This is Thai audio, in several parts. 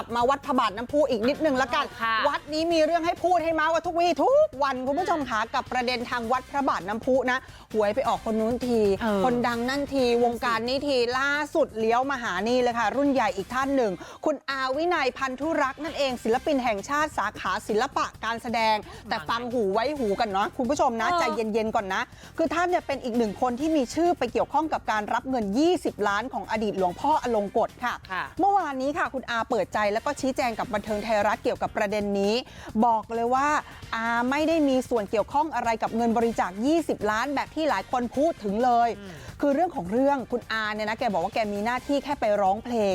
ลับมาวัดพระบาทน้ำพุอีกนิดนึงละกันค่ะวัดนี้มีเรื่องให้พูดให้เมาส์กันทุกวี่ทุกวันคุณผู้ชมคะกับประเด็นทางวัดพระบาทน้ำพุนะหวยไปออกคนนู้นทีเออคนดังนั่นทีวงการนี้ทีล่าสุดเลี้ยวมาหานี่เลยค่ะ รุ่นใหญ่อีกท่านหนึ่ง คุณอาวินัยพันธุรักษ์นั่นเองศิลปินแห่งชาติสาขาศิลปะการแสดง แต่ฟังหูไว้หูกันเนาะคุณผู้ชมนะเออใจเย็นๆก่อนนะ คือท่านเนี่ยเป็นอีกหนึ่งคนที่มีชื่อไปเกี่ยวข้องกับการรับเงิน 20 ล้านของอดีตหลวงพ่ออลงกฎค่ะค่ะเมื่อวานนี้ค่ะคุณอาเปิดใจแล้วก็ชี้แจงกับบันเทิงไทยรัฐเกี่ยวกับประเด็นนี้ บอกเลยว่าอาไม่ได้มีส่วนเกี่ยวข้องอะไรกับเงินบริจาค 20 ล้านแบบที่หลายคนพูดถึงเลย คือเรื่องของเรื่องคุณอาเนี่ยนะแกบอกว่าแกมีหน้าที่แค่ไปร้องเพลง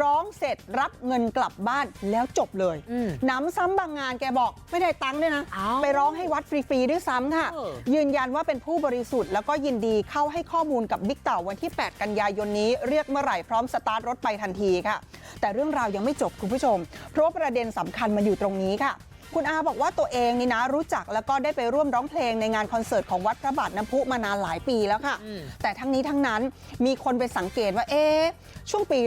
ร้องเสร็จรับเงินกลับบ้านแล้วจบเลยอืมหน้ำซ้ำบางงานแกบอกไม่ได้ตังค์ด้วยนะเอ้าไปร้องให้วัดฟรีๆด้วยซ้ำค่ะเออยืนยันว่าเป็นผู้บริสุทธิ์แล้วก็ยินดีเข้าให้ข้อมูลกับบิ๊กเต่าวันที่ 8 กันยายนนี้เรียกเมื่อไหร่พร้อมสตาร์ทรถไปทันทีค่ะ แต่เรื่องราวยังไม่จบคุณผู้ชม เพราะว่าประเด็นสำคัญมันอยู่ตรงนี้ค่ะ คุณอาบอกว่าตัวเองนี่นะรู้จักแล้วก็ได้ไปร่วมร้องเพลงในงานคอนเสิร์ตของวัดพระบาทน้ำพุมานานหลายปีแล้วค่ะอืมแต่ทั้งนี้ทั้งนั้นมีคนไปสังเกตว่าเอ๊ะช่วงปี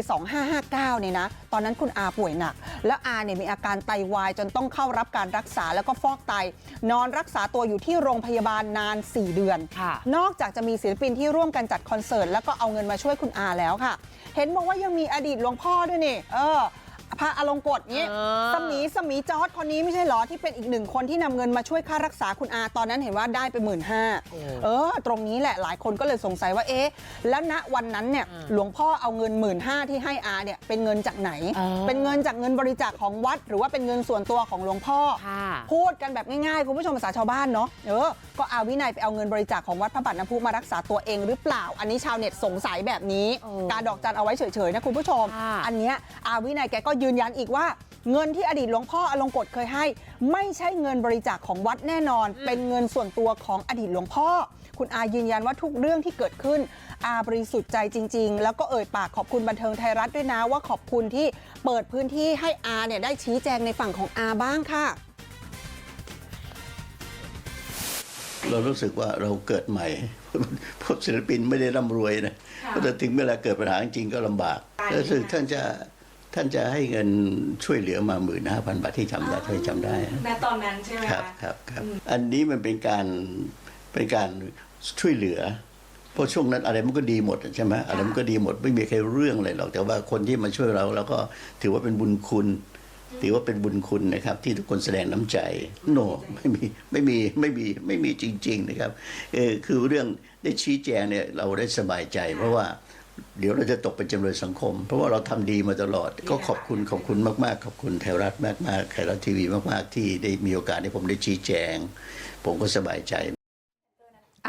2559เนี่ยนะตอนนั้นคุณอาป่วยหนัก แล้วอาเนี่ยมีอาการไตวายจนต้องเข้ารับการรักษาแล้วก็ฟอกไต นอนรักษาตัวอยู่ที่โรงพยาบาลนาน 4 เดือนค่ะนอกจากจะมีศิลปินที่ร่วมกันจัดคอนเสิร์ตแล้วก็เอาเงินมาช่วยคุณอาแล้วค่ะ เห็นบอกว่ายังมีอดีตหลวงพ่อด้วยนี่เออ พระอลงกฎนี้เออสมีสมีจอร์ดคนนี้ไม่ใช่เหรอที่เป็นอีกหนึ่งคนที่นำเงินมาช่วยค่ารักษาคุณอาตอนนั้นเห็นว่าได้ไปหมื่นห้าโอ้เออ ตรงนี้แหละหลายคนก็เลยสงสัยว่าเอ๊ะแล้วณวันนั้นเนี่ยอืมหลวงพ่อเอาเงินหมื่นห้าที่ให้อาเนี่ยเป็นเงินจากไหนเออเป็นเงินจากเงินบริจาคของวัด หรือว่าเป็นเงินส่วนตัวของหลวงพ่อค่ะพูดกันแบบง่ายๆคุณผู้ชมภาษาชาวบ้านเนาะเออก็อาวินัยไปเอาเงินบริจาคของวัดพระบาทน้ำพุมารักษาตัวเองหรือเปล่า อันนี้ชาวเน็ตสงสัยแบบนี้เออการดอกจันเอาไว้เฉยๆนะคุณผู้ชมค่ะอันเนี้ยอาวินัยแกก็ยืนยันอีกว่าเงินที่อดีตหลวงพ่ออลงกฎเคยให้ ไม่ใช่เงินบริจาคของวัดแน่นอน เป็นเงินส่วนตัวของอดีตหลวงพ่อ คุณอายืนยันว่าทุกเรื่องที่เกิดขึ้น อาบริสุทธิ์ใจจริง ๆ แล้วก็เอ่ยปากขอบคุณบันเทิงไทยรัฐด้วยนะว่าขอบคุณที่เปิดพื้นที่ให้อาเนี่ยได้ชี้แจงในฝั่งของอาบ้างค่ะ เรารู้สึกว่าเราเกิดใหม่พวกศิลปินไม่ได้ร่ำรวยนะแต่ถึงเวลาเกิดปัญหาจริงๆก็ลำบากแล้วรู้สึกท่านจะ ท่านจะให้เงินช่วยเหลือมาหมื่นห้าพันบาทที่จำได้ที่จำได้ณตอนนั้นใช่ไหมครับคะครับครับ อันนี้มันเป็นการเป็นการช่วยเหลือ เพราะช่วงนั้นอะไรมันก็ดีหมดใช่ไหมอะไรมันก็ดีหมดไม่มีใครเรื่องอะไรหรอกแต่ว่าคนที่มาช่วยเราเราก็ถือว่าเป็นบุญคุณถือว่าเป็นบุญคุณนะครับ ที่ทุกคนแสดงน้ำใจโนไม่มีไม่มีไม่มีไม่มีจริง ๆ นะครับเออคือเรื่องได้ชี้แจงเนี่ยเราได้สบายใจ เพราะว่า เดี๋ยวเราจะตกเป็นจำเลยสังคม เพราะว่าเราทำดีมาตลอด ก็ขอบคุณขอบคุณมากๆ ขอบคุณไทยรัฐมากๆไทยรัฐทีวีมากๆ ที่ได้มีโอกาสให้ผมได้ชี้แจง ผมก็สบายใจอะ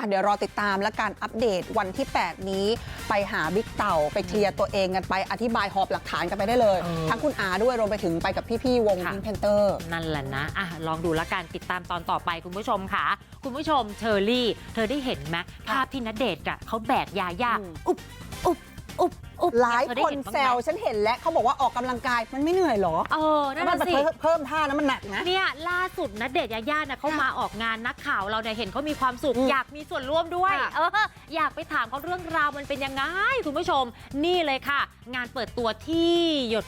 เดี๋ยวรอติดตามและการอัปเดตวันที่ 8 นี้ไปหาบิ๊กเต่าไปเคลียร์ตัวเองกันไปอธิบายหอบหลักฐานกันไปได้เลยเออทั้งคุณอาด้วยรวมไปถึงไปกับพี่ๆวงค่ะพิงเพนเตอร์นั่นแหละนะอะลองดูละกันติดตามตอนต่อไปคุณผู้ชมค่ะ คุณผู้ชมเชอรี่ เธอได้เห็นไหมภาพที่ณเดชน์อะเขาแบกยาย่าอืมอุบอุบอุบอุบ หลายเธอได้คนเห็บ้างแซไหมวฉันเห็นแล้วเขาบอกว่าออกกำลังกายมันไม่เหนื่อยเหรอ เออนั่นมัน่ะนสิเพิ่มเพิ่มท่านะมันหนักนะ เนี่ยล่าสุดนะเดชน์ยาย่านะเขามาออกงานนักข่าวเราเนี่ยเห็นเขามีความสุขอืมอยากมีส่วนร่วมด้วยค่ะเออ อยากไปถามเขาเรื่องราวมันเป็นยังไงคุณผู้ชม นี่เลยค่ะ งานเปิดตัวที่หยด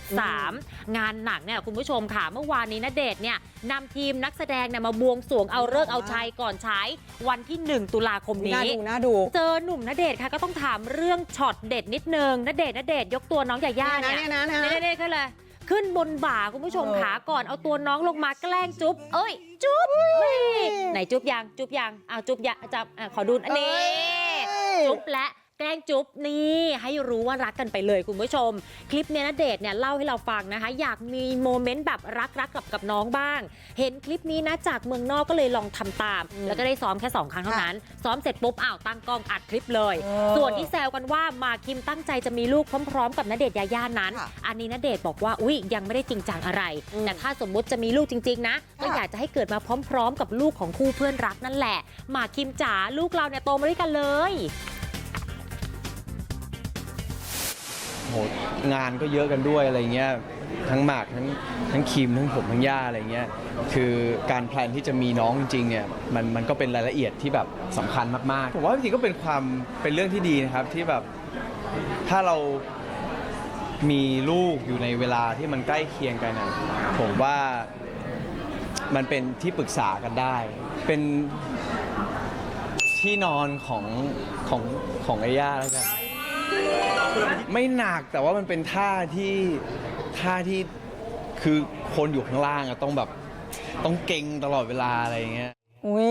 3 งานหนักเนี่ยคุณผู้ชมค่ะ เมื่อวานนี้นะเดชน์เนี่ยนำทีมนักแสดงเนี่ยมาบวงสรวงเอาเลิกษ์เอาชัยก่อนใช้วันที่ 1 ตุลาคมน่านี้ดูน่าดู เจอหนุ่มณเดชน์ค่ะก็ต้องถามเรื่องช็อตเด็ดนิดนึงณเดชน์ณเดชน์ยกตัวน้องยาย่าเนี่ยเนี่ยนะเนี่ยนะเน่ๆขึ้นเลยขึ้นบนบ่าคุณผู้ชมเออขาก่อนเอาตัวน้องลงมาแกล้งจุ๊บเอ้ย จุ๊บนี่ไหนจุ๊บยังจุ๊บยังอ้าวจุ๊บยังจับอะขอดูอันนี้ จุ๊บและ แกล้งจุ๊บนี่ให้รู้ว่ารักกันไปเลยคุณผู้ชม คลิปเนี้ยนะเดชน์เนี่ยเล่าให้เราฟังนะคะ อยากมีโมเมนต์แบบรักๆกับกับน้องบ้าง เห็นคลิปนี้นะจากเมืองนอกก็เลยลองทำตามอืมแล้วก็ได้ซ้อมแค่สองครั้งเท่านั้น ซ้อมเสร็จปุ๊บอ้าวตั้งกล้องอัดคลิปเลย เออส่วนที่แซวกันว่าหมากคิมตั้งใจจะมีลูกพร้อมๆ กับณเดชน์ยาย่านั้น ค่ะอันนี้ณเดชน์บอกว่าอุ้ยยังไม่ได้จริงจังอะไร อืมแต่ถ้าสมมุติจะมีลูกจริงๆนะ ก็ค่ะอยากจะให้เกิดมาพร้อม ๆ กับลูกของคู่เพื่อนรักนั่นแหละหมากคิมจ๋าลูกเราเนี่ยโตมาด้วยกันเลย โหงานก็เยอะกันด้วยอะไรเงี้ยทั้งหมากทั้งทั้งคิมทั้งผมทั้งย่าอะไรเงี้ยคือการแพลนที่จะมีน้องจริงๆเนี่ยมันมันก็เป็นรายละเอียดที่แบบสำคัญมากๆผมว่าจริงๆก็เป็นความเป็นเรื่องที่ดีนะครับที่แบบถ้าเรามีลูกอยู่ในเวลาที่มันใกล้เคียงกันนะผมว่ามันเป็นที่ปรึกษากันได้ เป็นที่นอนของของของไอ้ย่าแล้วกัน ไม่หนักแต่ว่ามันเป็นท่าที่ท่าที่คือคนอยู่ข้างล่างอะต้องแบบต้องเก่งตลอดเวลาอะไรอย่างเงี้ย อุ้ย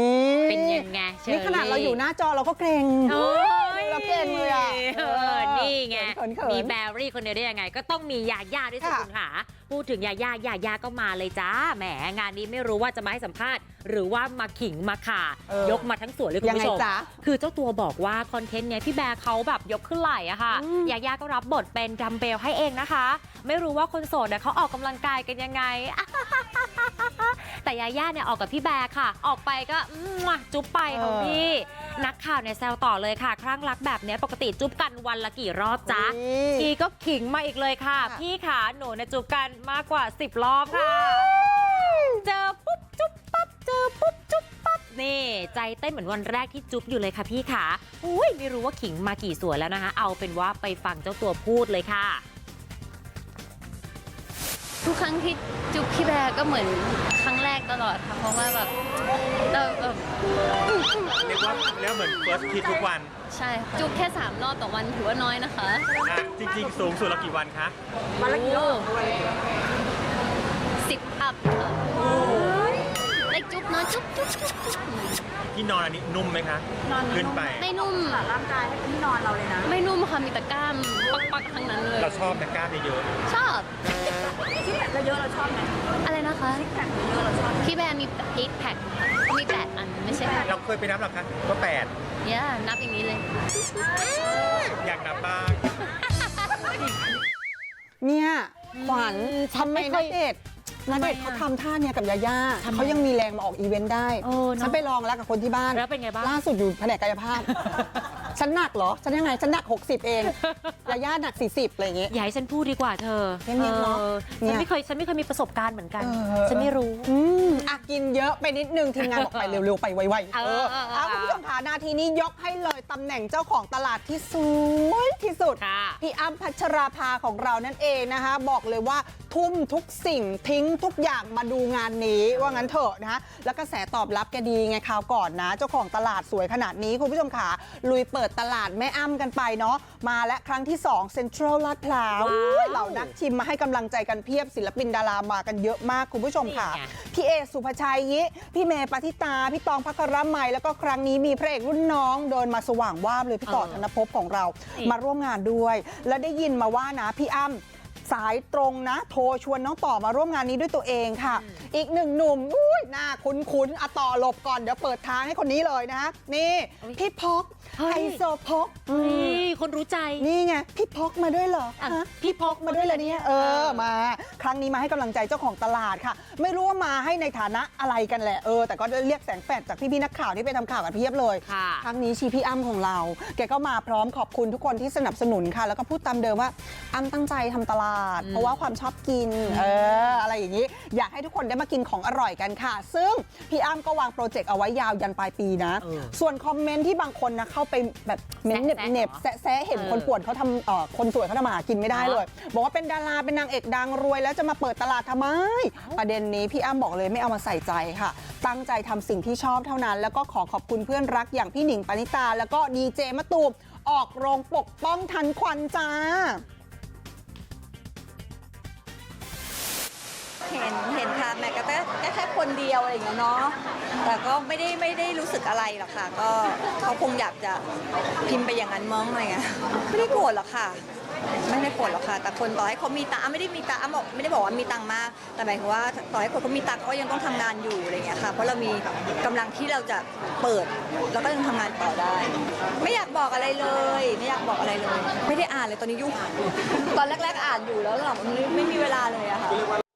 เป็นยังไงเชอรี่นี่ขนาดเราอยู่หน้าจอเราก็เกรงโอ้ย เราเก่งเลยอะเออ นี่ไง เขินๆมีแบรี่คนเดียวได้ยังไง ก็ต้องมียาย่าด้วยสิค่ะ คุณค่ะ พูดถึงยาย่ายาย่าก็มาเลยจ้า แหมงานนี้ไม่รู้ว่าจะมาให้สัมภาษณ์ หรือว่ามาขิงมาข่า เออยกมาทั้งสวนเลยคุณยังไงผู้ชม จ๊ะ คือเจ้าตัวบอกว่าคอนเทนต์เนี้ยพี่แบร์เขาแบบยกขึ้นไหล่อะค่ะ อืมยาย่าก็รับบทเป็นดัมเบลให้เองนะคะ ไม่รู้ว่าคนโสดเนี่ยเขาออกกำลังกายกันยังไง แต่ยาย่าเนี่ยออกกับพี่แบร์ค่ะ ออกไปก็อืมว่ะจุ๊บไปของพี่ นักข่าวเนี่ยแซวต่อเลยค่ะ ครั้งรักแบบเนี้ยปกติจุ๊บกันวันละกี่รอบจ๊ะอุ๊ย ทีก็ขิงมาอีกเลยค่ะค่ะพี่ขาหนูเนี่ยจูบกันมากกว่า 10 รอบค่ะ เจอปุ๊บจุ๊บปั๊บเจอปุ๊บจุ๊บปั๊บนี่ใจเต้นเหมือนวันแรกที่จุ๊บอยู่เลยค่ะพี่ขาอุ้ยไม่รู้ว่าขิงมากี่ส่วนแล้วนะคะ เอาเป็นว่าไปฟังเจ้าตัวพูดเลยค่ะ ทุกครั้งที่จุ๊บพี่แบร์ก็เหมือนครั้งแรกตลอดค่ะ เพราะว่าแบบเราแบบ เรียกว่าเรียกว่าเหมือน first kiss ทุกวันใช่ค่ะจุ๊บแค่ 3 รอบต่อวันถือว่าน้อยนะคะ อะจริง ๆ สูงสุดเรากี่วันคะวันละกี่รอบสิบอัพค่ะเล็กจุ๊บเนอะจุ๊บจุ๊บจุ๊บจุ๊บที่นอนอันนี้นุ่มไหมคะขึ้นไป ไม่นุ่มร่างกายที่นอนเราเลยนะ ไม่นุ่มค่ะ มีแต่กล้ามปักๆทั้งนั้นเลย เราชอบนะกล้ามเยอะชอบ ซิกแพคเยอะเราชอบไหมอะไรนะคะ ซิกแพคเยอะเราชอบพี่แบร์มีซิกแพคมีแปดอัน ไม่ใช่ๆเราเคยไปนับหรอคะว่าแปดเนี่ยนับอย่างนี้เลย อยากนับบ้าง เนี่ยขวัญฉันทำไมไม่ณค่อยเดชน์ณเดชน์ทำไมอะเขาทำท่าเนี่ยกับยาย่าทำไมเขายังมีแรงมาออกอีเวนต์ได้ เออเนอะฉันไปลองแล้วกับคนที่บ้านแล้วเป็นไงบ้าง ล่าสุดอยู่แผนกกายภาพ ฉันหนักเหรอ ฉันยังไง ฉันหนัก 60 เองยาย่าหนัก 40 อะไรอย่างเงี้ย อย่าให้ฉันพูดดีกว่าเธอเงียบๆเนอะออเนี่ฉันย ไม่เคยฉันไม่เคยมีประสบการณ์เหมือนกันเออฉันไม่รู้ อืมอะกินเยอะไปนิดนึง ทีมงานบอกไปเร็ว ๆ ไปไวๆเออเออเออ เอาคุณผู้ชมค่ะนาทีนี้ยกให้เลยตำแหน่งเจ้าของตลาดที่สวยที่สุด ค่ะ พี่อ้ำพัชราภาของเรานั่นเองนะคะ บอกเลยว่าทุ่มทุกสิ่งทิ้งทุกอย่างมาดูงานนี้ว่างั้นเถอะนะแล้วกระแสตอบรับแกดีไงคราวก่อนนะเจ้าของตลาดสวยขนาดนี้คุณผู้ชมค่ะลุยเปิดตลาดแม่อ้ำกันไปเนาะมาและครั้งที่2เซ็นทรัลลาดพร้าวว้าวอุ๊ยเหล่านักชิมมาให้กำลังใจกันเพียบศิลปินดารามากันเยอะมากคุณผู้ชมค่ะนี่ไงพี่เอสุภาชัยยิพี่เมย์ปฏิตาพี่ตองพักรำไมแล้วก็ครั้งนี้มีพระเอกรุ่นน้องเดินมาสว่างวาบเลยพี่ต่อเออธนภพของเรานี่มาร่วมงานด้วย และได้ยินมาว่านะพี่อ้ำ สายตรงนะ โทรชวนน้องต่อมาร่วมงานนี้ด้วยตัวเองค่ะ อีกหนึ่งหนุ่มอุ้ยหน้าคุ้นๆอะต่อหลบก่อนเดี๋ยวเปิดทางให้คนนี้เลยนะนี่อุ๊ยพี่พกเฮ้ไฮยโซพก เฮ้ยคนรู้ใจ นี่ไงพี่พกมาด้วยเหรออะฮะพี่พกมาด้วยเหรอเนี่ยเอเอออมา ครั้งนี้มาให้กำลังใจเจ้าของตลาดค่ะ ไม่รู้ว่ามาให้ในฐานะอะไรกันแหละเออแต่ก็ได้เรียกแสงแฟดจากพี่ๆนักข่าวที่ไปทำข่าวกันเพียบเลยค่ะ ครั้งนี้ชีพี่อ้ำของเรา แกก็มาพร้อมขอบคุณทุกคนที่สนับสนุนค่ะ แล้วก็พูดตามเดิมว่าอ้ำตั้งใจทำตลาด เพราะว่าความชอบกินเอออะไรอย่างนี้ อยากให้ทุกคนได้มากินของอร่อยกันค่ะ ซึ่งพี่อ้ำก็วางโปรเจกต์เอาไว้ยาวยันปลายปีนะ เออ ส่วนคอมเมนต์ที่บางคนนะเข้าไปแบบเม้นต์แซะเหน็บเหรอๆแซะๆเห็นคนป่วนเขาทำเอ่อคนสวยเขาทำมาหากินไม่ได้เลย บอกว่าเป็นดาราเป็นนางเอกดังรวย แล้วจะมาเปิดตลาดทำไม ประเด็นนี้พี่อ้ำบอกเลยไม่เอามาใส่ใจค่ะ ตั้งใจทำสิ่งที่ชอบเท่านั้น แล้วก็ขอขอบคุณเพื่อนรักอย่างพี่หนิงปณิตา แล้วก็ดีเจมะตูมออกโรงปกป้องทันควันจ้า เห็นเห็นค่ะแม่ก็แค่แค่คนเดียวอะไรอย่างเงี้ยเนาะแต่ก็ไม่ได้ไม่ได้รู้สึกอะไรหรอกค่ะ ก็เขาคงอยากจะพิมพ์ไปอย่างนั้นมั้งอะไรเงี้ยไม่ได้โกรธหรอกค่ะ ไม่ได้โกรธหรอกค่ะ แต่คนต่อให้เขามีตังค์อะไม่ได้มีตังค์อะบอกไม่ได้บอกว่ามีตังค์มาก แต่หมายถึงว่าต่อให้คนเขามีตังค์เขาก็ยังต้องทำงานอยู่อะไรเงี้ยค่ะ เพราะเรามีกำลังที่เราจะเปิด แล้วก็ยังทำงานต่อได้ ไม่อยากบอกอะไรเลย ไม่อยากบอกอะไรเลย ไม่ได้อ่านเลยตอนนี้ยุ่งตอนแรก ๆ อ่านอยู่แล้วหลังๆไม่มีเวลาเลยอะค่ะ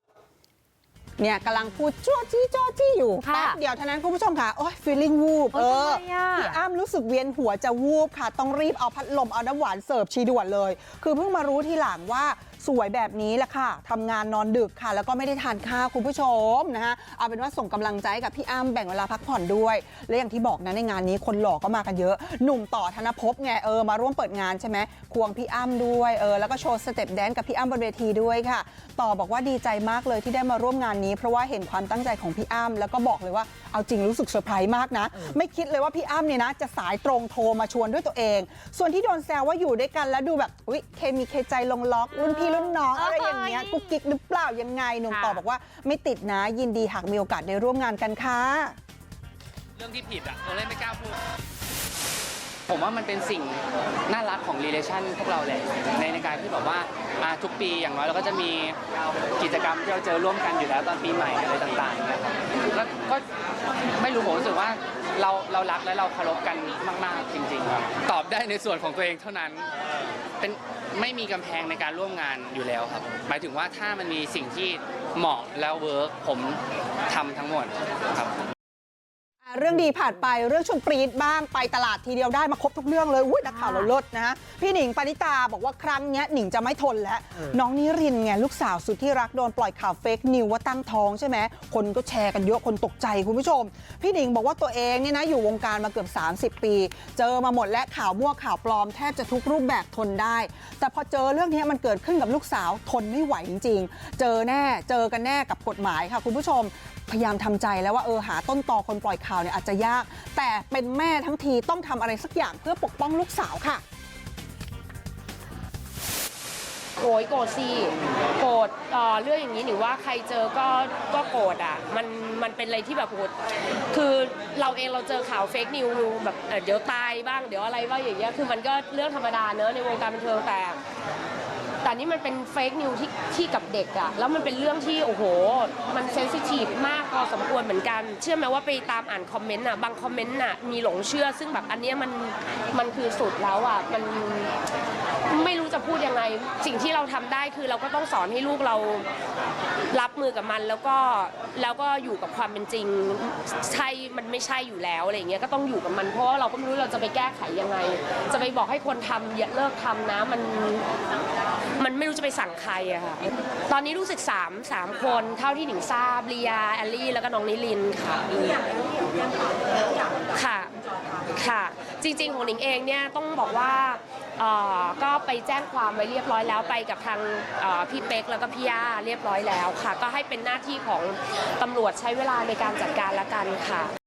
เนี่ยกำลังพูดจ้วจี้จ้อจี้อยู่ค่ะแป๊บเดียวเท่านั้นคุณผู้ชมค่ะโอ้ย feeling วูบโอ๊ยทำไมอะพี่อ้ำรู้สึกเวียนหัวจะวูบค่ะต้องรีบเอาพัดลมเอาน้ำหวานเสิร์ฟชีด่วนเลย คือเพิ่งมารู้ทีหลังว่า สวยแบบนี้แหละค่ะทำงานนอนดึกค่ะ แล้วก็ไม่ได้ทานข้าวคุณผู้ชมนะฮะเอาเป็นว่าส่งกำลังใจให้กับพี่อ้ำแบ่งเวลาพักผ่อนด้วย และอย่างที่บอกนะในงานนี้คนหล่อก็มากันเยอะ หนุ่มต่อธนภพไงเออมาร่วมเปิดงานใช่ไหมควงพี่อ้ำด้วยเออแล้วก็โชว์สเต็ปแดนซ์กับพี่อ้ำบนเวทีด้วยค่ะ ต่อบอกว่าดีใจมากเลยที่ได้มาร่วมงานนี้ เพราะว่าเห็นความตั้งใจของพี่อ้ำแล้วก็บอกเลยว่าเอาจริงรู้สึกเซอร์ไพรส์มากนะ ไม่คิดเลยว่าพี่อ้ำเนี่ยนะจะสายตรงโทรมาชวนด้วยตัวเอง ส่วนที่โดนแซวว่าอยู่ด้วยกันแล้วดูแบบอุ๊ยเคมีเคใจลงล็อกรุ่นพี่รุ่นน้องอะไรอย่างเงี้ยกุ๊กกิ๊กหรือเปล่ายังไงหนุ่มต่อบอกว่าไม่ติดนะยินดีหากมีโอกาสได้ร่วมงานกันค่ะเรื่องที่ผิดอะเราเล่นไม่กล้าพูดผมว่ามันเป็นสิ่งน่ารักของ relation พวกเราแหละในในการที่แบบว่าอ่าทุกปีอย่างน้อยเราก็จะมีกิจกรรมที่เราเจอร่วมกันอยู่แล้วตอนปีใหม่อะไรต่างๆนะครับแล้วก็ไม่รู้ผมรู้สึกว่าเราเรารักและเราเคารพกันมาก ๆ จริง ๆ ครับ ตอบได้ในส่วนของตัวเองเท่านั้นเป็น ไม่มีกำแพงในการร่วมงานอยู่แล้วครับ หมายถึงว่าถ้ามันมีสิ่งที่เหมาะแล้วเวิร์กผมทำทั้งหมดครับ เรื่องดีผ่านไปเรื่องชวนปรีดบ้างไปตลาดทีเดียวได้มาครบทุกเรื่องเลยอุ้ยนักข่าวเราเลิศนะฮะพี่หนิงปณิตาบอกว่าครั้งเนี้ยหนิงจะไม่ทนแล้ว น้องนิรินทร์ไงลูกสาวสุดที่รักโดนปล่อยข่าวเฟกนิวว่าตั้งท้องใช่ไหมคนก็แชร์กันเยอะคนตกใจคุณผู้ชม พี่หนิงบอกว่าตัวเองเนี่ยนะอยู่วงการมาเกือบ 30 ปี เจอมาหมดและข่าวมั่วข่าวปลอมแทบจะทุกรูปแบบทนได้ แต่พอเจอเรื่องนี้มันเกิดขึ้นกับลูกสาวทนไม่ไหวจริง ๆ เจอแน่เจอกันแน่กับกฎหมายค่ะคุณผู้ชม พยายามทำใจแล้วว่าเออหาต้นตอคนปล่อยข่าวเนี่ยอาจจะยากแต่เป็นแม่ทั้งทีต้องทำอะไรสักอย่างเพื่อปกป้องลูกสาวค่ะโอยโกรธสิโกรธเอ่อเรื่องอย่างนี้หนิงว่าใครเจอก็ก็โกรธอะมันมันเป็นอะไรที่แบบโหดคือเราเองเราเจอข่าวเฟกนิวแบบเดี๋ยวตายบ้างเดี๋ยวอะไรบ้างอย่างเงี้ยคือมันก็เรื่องธรรมดาเนอะในวงการบันเทิงแต่ แต่นี่มันเป็นเฟกนิวที่ที่กับเด็กอะแล้วมันเป็นเรื่องที่โอ้โห มันเซนซิทีฟมากพอสมควรเหมือนกัน เชื่อไหมว่าไปตามอ่านคอมเมนต์อะบางคอมเมนต์อะมีหลงเชื่อ ซึ่งแบบอันเนี้ยมันมันคือสุดแล้วอะมัน ไม่รู้จะพูดยังไง สิ่งที่เราทำได้คือเราก็ต้องสอนให้ลูกเรารับมือกับมัน แล้วก็แล้วก็อยู่กับความเป็นจริงใช่มันไม่ใช่อยู่แล้วอะไรเงี้ยก็ต้องอยู่กับมันเพราะว่าเราก็ไม่รู้เราจะไปแก้ไขยังไง จะไปบอกให้คนทำอย่าเลิกทำนะมันมันไม่รู้จะไปสั่งใครอะค่ะตอนนี้รู้สึก3 3คนเท่าที่หนิงทราบลียาแอลลี่ แล้วก็น้องนิลินค่ะค่ะ ค่ะ จริงๆ ของหนิงเองเนี่ยต้องบอกว่าเอ่อก็ไปแจ้งความไว้เรียบร้อยแล้วไปกับทางเอ่อพี่เป๊กแล้วก็พี่ย่าเรียบร้อยแล้วค่ะ ก็ให้เป็นหน้าที่ของตำรวจใช้เวลาในการจัดการละกันค่ะ